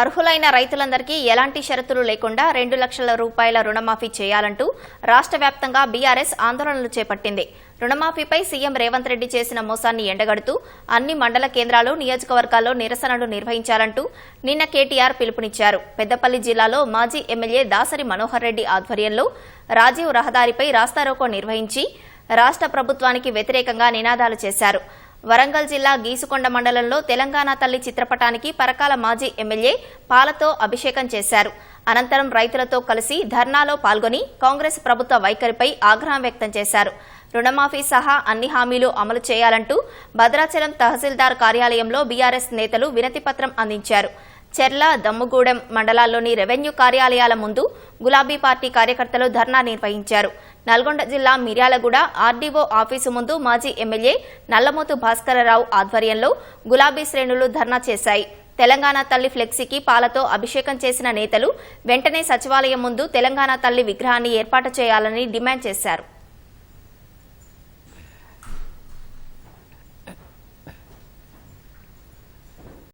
అర్హులైన రైతులందరికీ ఎలాంటి షరతులు లేకుండా రెండు లక్షల రూపాయల రుణమాఫీ చేయాలంటూ రాష్ట్ర వ్యాప్తంగా బీఆర్ఎస్ ఆందోళనలు చేపట్టింది. రుణమాఫీపై సీఎం రేవంత్ రెడ్డి చేసిన మోసాన్ని ఎండగడుతూ అన్ని మండల కేంద్రాలు నియోజకవర్గాల్లో నిరసనలు నిర్వహించాలంటూ నిన్న కేటీఆర్ పిలుపునిచ్చారు. పెద్దపల్లి జిల్లాలో మాజీ ఎమ్మెల్యే దాసరి మనోహర్ రెడ్డి ఆధ్వర్యంలో రాజీవ్ రహదారిపై రాస్తారోకో నిర్వహించి రాష్ట్ర ప్రభుత్వానికి వ్యతిరేకంగా నినాదాలు చేశారు. వరంగల్ జిల్లా గీసుకొండ మండలంలో తెలంగాణ తల్లి చిత్రపటానికి పరకాల మాజీ ఎమ్మెల్యే పాలతో అభిషేకం చేశారు. అనంతరం రైతులతో కలిసి ధర్నాలో పాల్గొని కాంగ్రెస్ ప్రభుత్వ వైఖరిపై ఆగ్రహం వ్యక్తం చేశారు. రుణమాఫీ సహా అన్ని హామీలు అమలు చేయాలంటూ భద్రాచలం తహసీల్దార్ కార్యాలయంలో బీఆర్ఎస్ నేతలు వినతిపత్రం అందించారు. చెర్ల దమ్ముగూడెం మండలాల్లోని రెవెన్యూ కార్యాలయాల ముందు గులాబీ పార్టీ కార్యకర్తలు ధర్నా నిర్వహించారు. నల్గొండ జిల్లా మిర్యాలగూడ ఆర్డీఓ ఆఫీసు ముందు మాజీ ఎమ్మెల్యే నల్లమోతు భాస్కరరావు ఆధ్వర్యంలో గులాబీ శ్రేణులు ధర్నా చేశాయి. తెలంగాణ తల్లి ఫ్లెక్సీకి పాలతో అభిషేకం చేసిన నేతలు వెంటనే సచివాలయం ముందు తెలంగాణ తల్లి విగ్రహాన్ని ఏర్పాటు చేయాలని డిమాండ్ చేశారు.